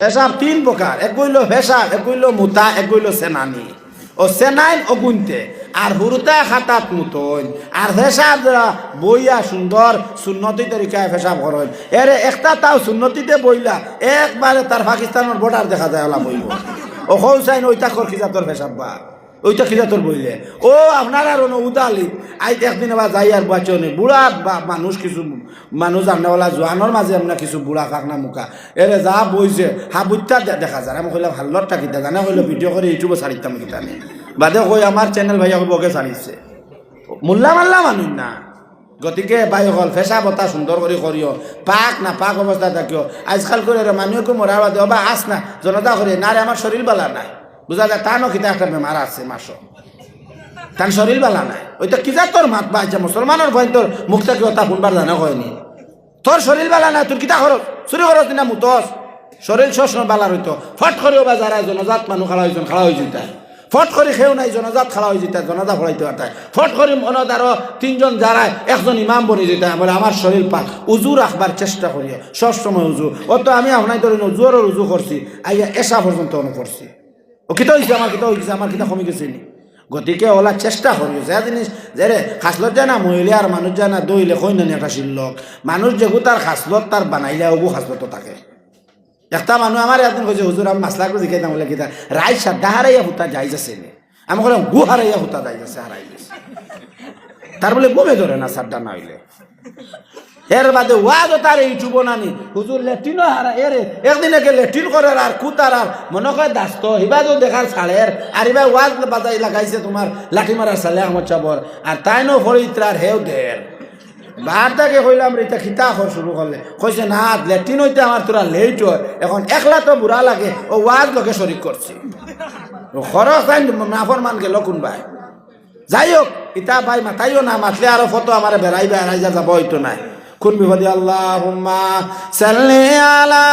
পেশাব তিন প্রকার। এক হইল পেশাব এক হইল মুতা, এক হইল সেনানি। ও সেনাইন ও গুনতে আর হুরুতা খাতাত মুতন আর পেশাব যারা বইয়া সুন্দর সুন্নতি তরিকায় পেশাব করেন এর একটা তাও সুন্নতিতে বইলা, একবারে তার পাকিস্তানের বর্ডার দেখা যায় ওলা বইব। ও হৌসাইন ওইটা কর খিজাতর পেশাব বা ওইটা খিজাতর বইলে? ও, আপনার আর উদালি। আইতে একদিন আবার যাই আর বাচনে বুড়া বা, মানুষ কিছু, মানুষ জানাওয়ালা জোয়ানোর মাঝে আপনার কিছু বুড়া কাকনা মুখা। এরে যা বইছে হাবুত্যা দেখা যায়। আমি কইলাম, হাল্লত থাকিতা জানা কইলো ভিডিও করে ইউটিউবে ছাড়িতাম কিতা নেই বাদে কই আমার চ্যানেল ভাইয়া বকে ছাড়িছে মোল্লা মাল্লা মানুষ না। গতিকে হল ফেঁচা বতা সুন্দর করে করিও পাক না পাক অবস্থা থাকিও আজকাল করে মানুষকে মরার বাদে অবা আস না। জনতা করে না রে আমার শরীর বালা নাই। বুঝা যায় তানো কিতা একটা বেমার আছে, মাস। তার শরীর বালা নাই। ওইটা কিতা তোর মাত বাজছে মুসলমানের ভয় তোর মুখ থেকে ওটা শুনবার জানা হয়নি তোর শরীর বালা নাই তোর কিতা খরচ চুরি খরচ না মুতস শরীর শোষণ বালা হইতো ফট করেও বা যারা জনজাত মানুষ খালা হয়েছেন খালা হয়ে যেতে ফট করে খেয়েও নাই, জনজাত খালা হয়ে যেতে জনজা ফলাইতে পারতায় ফট করে মনত আরও তিনজন যারা একজন ইমাম বনে যেতে বলে আমার শরীর পাক, উজু রাখবার চেষ্টা করি সবসময় উজু। ও তো আমি আপনার ধরেন উজুরও উজু করছি আইয়া এসা পর্যন্ত অনু করছি ও কিতা হয়েছে আমার কিতা হয়েছে আমার কিতা কমে গেছে গতিকে ওলা চেষ্টা করি যে জিনিস যে রে খাসলত যায় না মহিলা আর মানুষ যায় না দইলে কই না একটা শিল্লক মানুষ যেগু তার খাসলত তার বানাইলে ওগু খাসলত থাকে। একটা মানুষ আমার একদিন কইছে হুজুর আমি মাসলা করে শিখাইতাম বলে, কিতা রাই সাদ্দা হারাইয়া হুতা যাই যাচ্ছে আমি বললাম গু হারাইয়া হুতা যাই যাচ্ছে হারাই গেছে। তার বলে গমে ধরে না সাদ্দা না হইলে। এর বাদে ওয়াজ তার ইউটিউব নানি হুজুর লেট্রিনও হারা, এর একদিন একে লেট্রিন করে আর কুতার আর মনে করে দাস্ত হিবাজও দেখার ছাড়ের। আর এবার ওয়াজ বাজাই লাগাইছে তোমার, লাঠি মারার সালে আমার চাবর আর তাই নো ফরিত্রার হেউ দের। বার থেকে কইলাম এটা খিতা খর শুরু করলে। কইছে, না লেট্রিন হইতে আমার তোরা লেট হয়। এখন একলা তো বুড়া লাগে, ও ওয়াজ লোকে শরিক করছি। খরচ তাই নাফর মান গেল কোন ভাই যাই হোক ইতা ভাই মাথাইও না, মাতলে আরও ফটো আমার বেড়াই বেড়াই যা, যাব হইতো নাই। কোন বিবাদি আল্লাহ সাল্লি আলা